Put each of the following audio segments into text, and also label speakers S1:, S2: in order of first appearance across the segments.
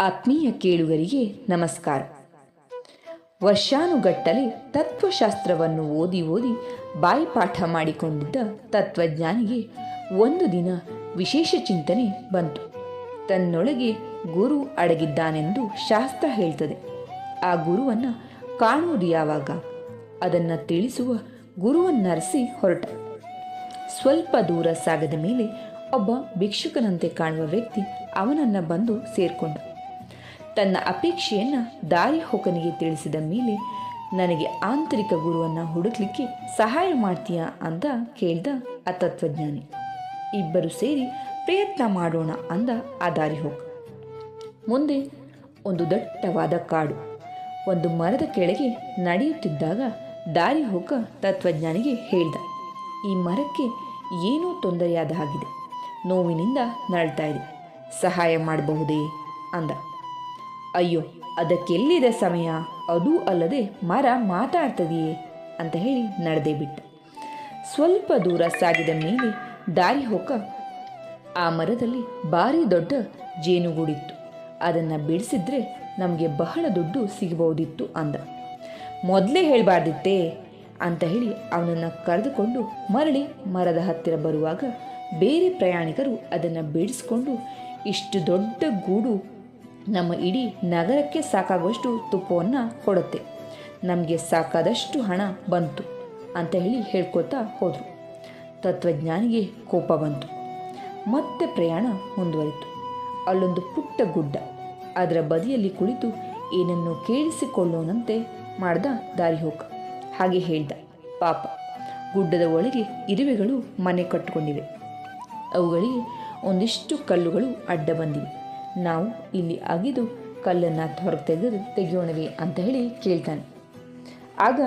S1: ಆತ್ಮೀಯ ಕೇಳುಗರಿಗೆ ನಮಸ್ಕಾರ. ವರ್ಷಾನುಗಟ್ಟಲೆ ತತ್ವಶಾಸ್ತ್ರವನ್ನು ಓದಿ ಓದಿ ಬಾಯಿಪಾಠ ಮಾಡಿಕೊಂಡಿದ್ದ ತತ್ವಜ್ಞಾನಿಗೆ ಒಂದು ದಿನ ವಿಶೇಷ ಚಿಂತನೆ ಬಂತು. ತನ್ನೊಳಗೆ ಗುರು ಅಡಗಿದ್ದಾನೆಂದು ಶಾಸ್ತ್ರ ಹೇಳ್ತದೆ. ಆ ಗುರುವನ್ನು ಕಾಣುವುದು ಯಾವಾಗ? ಅದನ್ನು ತಿಳಿಸುವ ಗುರುವನ್ನರಸಿ ಹೊರಟ. ಸ್ವಲ್ಪ ದೂರ ಸಾಗದ ಮೇಲೆ ಒಬ್ಬ ಭಿಕ್ಷುಕನಂತೆ ಕಾಣುವ ವ್ಯಕ್ತಿ ಅವನನ್ನು ಬಂದು ಸೇರ್ಕೊಂಡ. ತನ್ನ ಅಪೇಕ್ಷೆಯನ್ನು ದಾರಿ ಹೋಕನಿಗೆ ತಿಳಿಸಿದ ಮೇಲೆ ನನಗೆ ಆಂತರಿಕ ಗುರುವನ್ನು ಹುಡುಕ್ಲಿಕ್ಕೆ ಸಹಾಯ ಮಾಡ್ತೀಯಾ ಅಂತ ಕೇಳ್ದ ಆ ತತ್ವಜ್ಞಾನಿ ಇಬ್ಬರು ಸೇರಿ ಪ್ರಯತ್ನ ಮಾಡೋಣ ಅಂದ ಆ ದಾರಿ ಹೋಗ ಮುಂದೆ ಒಂದು ದಟ್ಟವಾದ ಕಾಡು, ಒಂದು ಮರದ ಕೆಳಗೆ ನಡೆಯುತ್ತಿದ್ದಾಗ ದಾರಿ ಹೋಗ ತತ್ವಜ್ಞಾನಿಗೆ ಹೇಳ್ದ. ಈ ಮರಕ್ಕೆ ಏನೂ ತೊಂದರೆಯಾದ ಹಾಗಿದೆ, ನೋವಿನಿಂದ ನರಳ್ತಾ ಇದೆ, ಸಹಾಯ ಮಾಡಬಹುದೇ ಅಂದ. ಅಯ್ಯೋ ಅದಕ್ಕೆಲ್ಲಿದೆ ಸಮಯ? ಅದೂ ಅಲ್ಲದೆ ಮರ ಮಾತಾಡ್ತದೆಯೇ ಅಂತ ಹೇಳಿ ನಡೆದೆ ಬಿಟ್ಟ. ಸ್ವಲ್ಪ ದೂರ ಸಾಗಿದ ಮೇಲೆ ದಾರಿ ಹೋಕ ಆ ಮರದಲ್ಲಿ ಭಾರಿ ದೊಡ್ಡ ಜೇನುಗೂಡಿತ್ತು. ಅದನ್ನು ಬಿಡಿಸಿದ್ರೆ ನಮಗೆ ಬಹಳ ದುಡ್ಡು ಸಿಗಬಹುದಿತ್ತು ಅಂದ. ಮೊದಲೇ ಹೇಳಬಾರ್ದಿತ್ತೇ? ಅಂತ ಹೇಳಿ ಅವನನ್ನು ಕರೆದುಕೊಂಡು ಮರಳಿ ಮರದ ಹತ್ತಿರ ಬರುವಾಗ ಬೇರೆ ಪ್ರಯಾಣಿಕರು ಅದನ್ನು ಬಿಡಿಸಿಕೊಂಡು ಇಷ್ಟು ದೊಡ್ಡ ಗೂಡು ನಮ್ಮ ಇಡೀ ನಗರಕ್ಕೆ ಸಾಕಾಗುವಷ್ಟು ತುಪ್ಪವನ್ನು ಕೊಡುತ್ತೆ. ನಮಗೆ ಸಾಕಾದಷ್ಟು ಹಣ ಬಂತು ಅಂತ ಹೇಳಿ ಹೇಳ್ಕೊತಾ ಹೋದರು. ತತ್ವಜ್ಞಾನಿಗೆ ಕೋಪ ಬಂತು. ಮತ್ತೆ ಪ್ರಯಾಣ ಮುಂದುವರಿತು. ಅಲ್ಲೊಂದು ಪುಟ್ಟ ಗುಡ್ಡ. ಅದರ ಬದಿಯಲ್ಲಿ ಕುಳಿತು ಏನನ್ನು ಕೇಳಿಸಿಕೊಳ್ಳೋನಂತೆ ಮಾಡ್ದ ದಾರಿ ಹೋಗ. ಹಾಗೆ ಹೇಳ್ದ. ಪಾಪ, ಗುಡ್ಡದ ಒಳಗೆ ಇರುವೆಗಳು ಮನೆ ಕಟ್ಟಿಕೊಂಡಿವೆ ಅವುಗಳಿಗೆ ಒಂದಿಷ್ಟು ಕಲ್ಲುಗಳು ಅಡ್ಡ ಬಂದಿವೆ. ನಾವು ಇಲ್ಲಿ ಅಗಿದು ಕಲ್ಲನ್ನು ಹೊರಗೆ ತೆಗೆದು ತೆಗೆಯೋಣವೇ ಅಂತ ಹೇಳಿ ಕೇಳ್ತಾನೆ. ಆಗ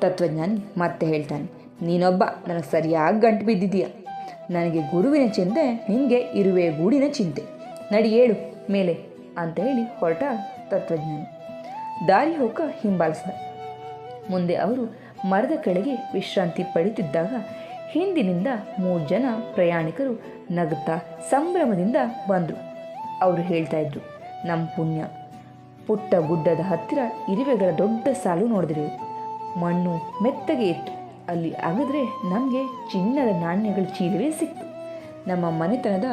S1: ತತ್ವಜ್ಞಾನಿ ಮತ್ತೆ ಹೇಳ್ತಾನೆ, ನೀನೊಬ್ಬ ನನಗೆ ಸರಿಯಾಗಿ ಗಂಟು ಬಿದ್ದಿದೀಯ ನನಗೆ ಗುರುವಿನ ಚಿಂತೆ, ನಿನಗೆ ಇರುವೆ ಗೂಡಿನ ಚಿಂತೆ. ನಡಿ ಏಳು ಮೇಲೆ ಅಂತ ಹೇಳಿ ಹೊರಟ ತತ್ವಜ್ಞಾನಿ. ದಾರಿ ಹೋಗ ಹಿಂಬಾಲಿಸಿದ. ಮುಂದೆ ಅವರು ಮರದ ಕೆಳಗೆ ವಿಶ್ರಾಂತಿ ಪಡೆಯುತ್ತಿದ್ದಾಗ ಹಿಂದಿನಿಂದ ಮೂರು ಜನ ಪ್ರಯಾಣಿಕರು ನಗುತ್ತಾ ಸಂಭ್ರಮದಿಂದ ಬಂದರು. ಅವರು ಹೇಳ್ತಾ ಇದ್ರು ನಮ್ಮ ಪುಣ್ಯ. ಪುಟ್ಟ ಗುಡ್ಡದ ಹತ್ತಿರ ಇರುವೆಗಳ ದೊಡ್ಡ ಸಾಲು ನೋಡಿದ್ರಿ. ಮಣ್ಣು ಮೆತ್ತಗೆ ಇತ್ತು. ಅಲ್ಲಿ ಅಗದ್ರೆ ನಮಗೆ ಚಿನ್ನದ ನಾಣ್ಯಗಳ ಚೀಲವೇ ಸಿಕ್ತು. ನಮ್ಮ ಮನೆತನದ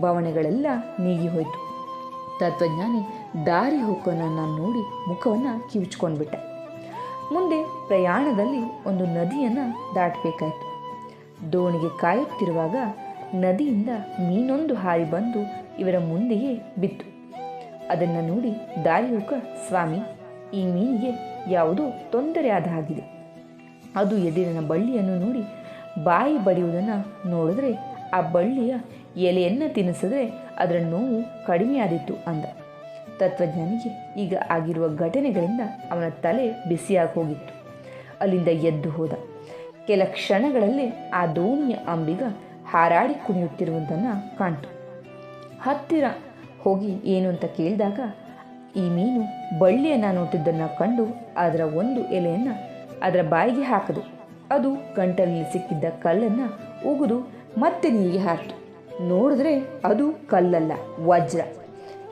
S1: ಬವಣೆಗಳೆಲ್ಲ ನೀಗಿ ಹೋಯಿತು. ತತ್ವಜ್ಞಾನಿ ದಾರಿ ಹೋಗೋನನ್ನು ನೋಡಿ ಮುಖವನ್ನು ಕಿವುಚ್ಕೊಂಡ್ಬಿಟ್ಟ. ಮುಂದೆ ಪ್ರಯಾಣದಲ್ಲಿ ಒಂದು ನದಿಯನ್ನು ದಾಟಬೇಕಾಯಿತು. ದೋಣಿಗೆ ಕಾಯುತ್ತಿರುವಾಗ ನದಿಯಿಂದ ಮೀನೊಂದು ಹಾರಿ ಬಂದು ಇವರ ಮುಂದೆಯೇ ಬಿತ್ತು. ಅದನ್ನು ನೋಡಿ ದಾರಿಯುಕ ಸ್ವಾಮಿ, ಈ ಮೀನಿಗೆ ಯಾವುದೋ ತೊಂದರೆ ಆದ ಹಾಗಿದೆ ಅದು ಎದುರಿನ ಬಳ್ಳಿಯನ್ನು ನೋಡಿ ಬಾಯಿ ಬಡಿಯುವುದನ್ನು ನೋಡಿದ್ರೆ ಆ ಬಳ್ಳಿಯ ಎಲೆಯನ್ನು ತಿನ್ನಿಸಿದ್ರೆ ಅದರ ನೋವು ಕಡಿಮೆಯಾದಿತ್ತು ಅಂದ. ತತ್ವಜ್ಞಾನಿಗೆ ಈಗ ಆಗಿರುವ ಘಟನೆಗಳಿಂದ ಅವನ ತಲೆ ಬಿಸಿಯಾಗಿ ಹೋಗಿತ್ತು. ಅಲ್ಲಿಂದ ಎದ್ದು ಹೋದ. ಕೆಲ ಕ್ಷಣಗಳಲ್ಲಿ ಆ ದೋಣಿಯ ಅಂಬಿಗ ಹಾರಾಡಿ ಕುಣಿಯುತ್ತಿರುವುದನ್ನು ಕಾಣ್ತು. ಹತ್ತಿರ ಹೋಗಿ ಏನು ಅಂತ ಕೇಳಿದಾಗ, ಈ ಮೀನು ಬಳ್ಳಿಯನ್ನು ನೋಟಿದ್ದನ್ನು ಕಂಡು ಅದರ ಒಂದು ಎಲೆಯನ್ನು ಅದರ ಬಾಯಿಗೆ ಹಾಕದು. ಅದು ಗಂಟಲಲ್ಲಿ ಸಿಕ್ಕಿದ್ದ ಕಲ್ಲನ್ನು ಉಗಿದು ಮತ್ತೆ ನೀರಿಗೆ ಹಾಕಿತು ನೋಡಿದ್ರೆ ಅದು ಕಲ್ಲಲ್ಲ, ವಜ್ರ.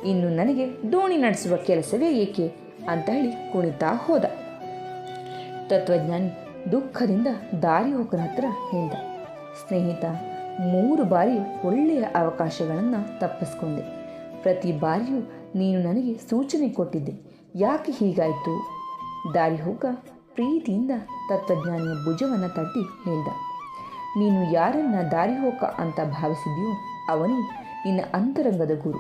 S1: ಇನ್ನು ನನಗೆ ದೋಣಿ ನಡೆಸುವ ಕೆಲಸವೇ ಏಕೆ? ಅಂತ ಹೇಳಿ ಕುಣಿತಾ ಹೋದ. ತತ್ವಜ್ಞಾನಿ ದುಃಖದಿಂದ ದಾರಿ ಹೋಗನ ಹತ್ರ ಹೇಳ್ದ, ಸ್ನೇಹಿತ ಮೂರು ಬಾರಿ ಒಳ್ಳೆಯ ಅವಕಾಶಗಳನ್ನು ತಪ್ಪಿಸ್ಕೊಂಡೆ. ಪ್ರತಿ ಬಾರಿಯೂ ನೀನು ನನಗೆ ಸೂಚನೆ ಕೊಟ್ಟಿದ್ದೆ. ಯಾಕೆ ಹೀಗಾಯಿತು? ದಾರಿ ಹೋಗ, ಪ್ರೀತಿಯಿಂದ ತತ್ವಜ್ಞಾನಿಯ ಭುಜವನ್ನು ತಟ್ಟಿ ಹೇಳ್ದ. ನೀನು ಯಾರನ್ನ ದಾರಿ ಹೋಕ ಅಂತ ಭಾವಿಸಿದೆಯೋ ಅವನೇ ನಿನ್ನ ಅಂತರಂಗದ ಗುರು.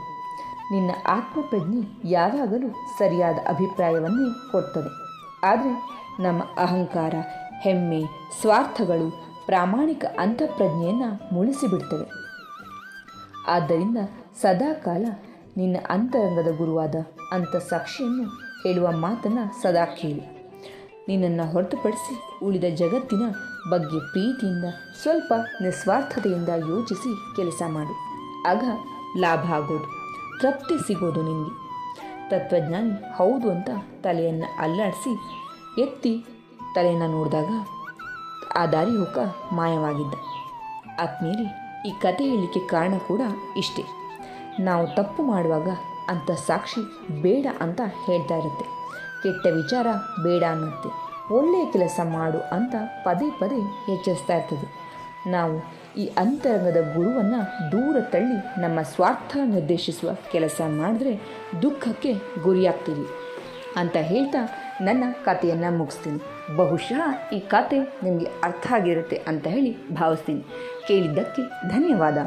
S1: ನಿನ್ನ ಆತ್ಮಪ್ರಜ್ಞೆ ಯಾವಾಗಲೂ ಸರಿಯಾದ ಅಭಿಪ್ರಾಯವನ್ನೇ ಕೊಡ್ತದೆ. ಆದರೆ ನಮ್ಮ ಅಹಂಕಾರ, ಹೆಮ್ಮೆ, ಸ್ವಾರ್ಥಗಳು ಪ್ರಾಮಾಣಿಕ ಅಂತಃಪ್ರಜ್ಞೆಯನ್ನು ಮುಳಿಸಿಬಿಡ್ತವೆ ಆದ್ದರಿಂದ ಸದಾಕಾಲ ನಿನ್ನ ಅಂತರಂಗದ ಗುರುವಾದ ಅಂತ ಸಾಕ್ಷಿಯನ್ನು ಹೇಳುವ ಮಾತನ್ನು ಸದಾ ಕೇಳಿ. ನಿನ್ನನ್ನು ಹೊರತುಪಡಿಸಿ ಉಳಿದ ಜಗತ್ತಿನ ಬಗ್ಗೆ ಪ್ರೀತಿಯಿಂದ, ಸ್ವಲ್ಪ ನಿಸ್ವಾರ್ಥತೆಯಿಂದ ಯೋಚಿಸಿ ಕೆಲಸ ಮಾಡು. ಆಗ ಲಾಭ ಆಗೋದು, ತೃಪ್ತಿ ಸಿಗೋದು ನಿನಗೆ ತತ್ವಜ್ಞಾನಿ ಹೌದು ಅಂತ ತಲೆಯನ್ನು ಅಲ್ಲಾಡಿಸಿ ಎತ್ತಿ ತಲೆಯನ್ನು ನೋಡಿದಾಗ ಆ ದಾರಿ ಹೋಗ ಮಾಯವಾಗಿದ್ದ. ಆತ್ಮೀಯರಿ, ಈ ಕತೆ ಹೇಳಲಿಕ್ಕೆ ಕಾರಣ ಕೂಡ ಇಷ್ಟೇ. ನಾವು ತಪ್ಪು ಮಾಡುವಾಗ ಅಂತ ಸಾಕ್ಷಿ ಬೇಡ ಅಂತ ಹೇಳ್ತಾ ಇರುತ್ತೆ. ಕೆಟ್ಟ ವಿಚಾರ ಬೇಡ ಅನ್ನುತ್ತೆ. ಒಳ್ಳೆಯ ಕೆಲಸ ಮಾಡು ಅಂತ ಪದೇ ಪದೇ ಎಚ್ಚರಿಸ್ತಾ ಇರ್ತದೆ. ನಾವು ಈ ಅಂತರಂಗದ ಗುರುವನ್ನು ದೂರ ತಳ್ಳಿ ನಮ್ಮ ಸ್ವಾರ್ಥ ನಿರ್ದೇಶಿಸುವ ಕೆಲಸ ಮಾಡಿದ್ರೆ ದುಃಖಕ್ಕೆ ಗುರಿಯಾಗ್ತೀವಿ ಅಂತ ಹೇಳ್ತಾ ನನ್ನ ಕಥೆಯನ್ನು ಮುಗಿಸ್ತೀನಿ. ಬಹುಶಃ ಈ ಕತೆ ನಿಮಗೆ ಅರ್ಥ ಆಗಿರುತ್ತೆ ಅಂತ ಹೇಳಿ ಭಾವಿಸ್ತೀನಿ. ಕೇಳಿದ್ದಕ್ಕೆ ಧನ್ಯವಾದ.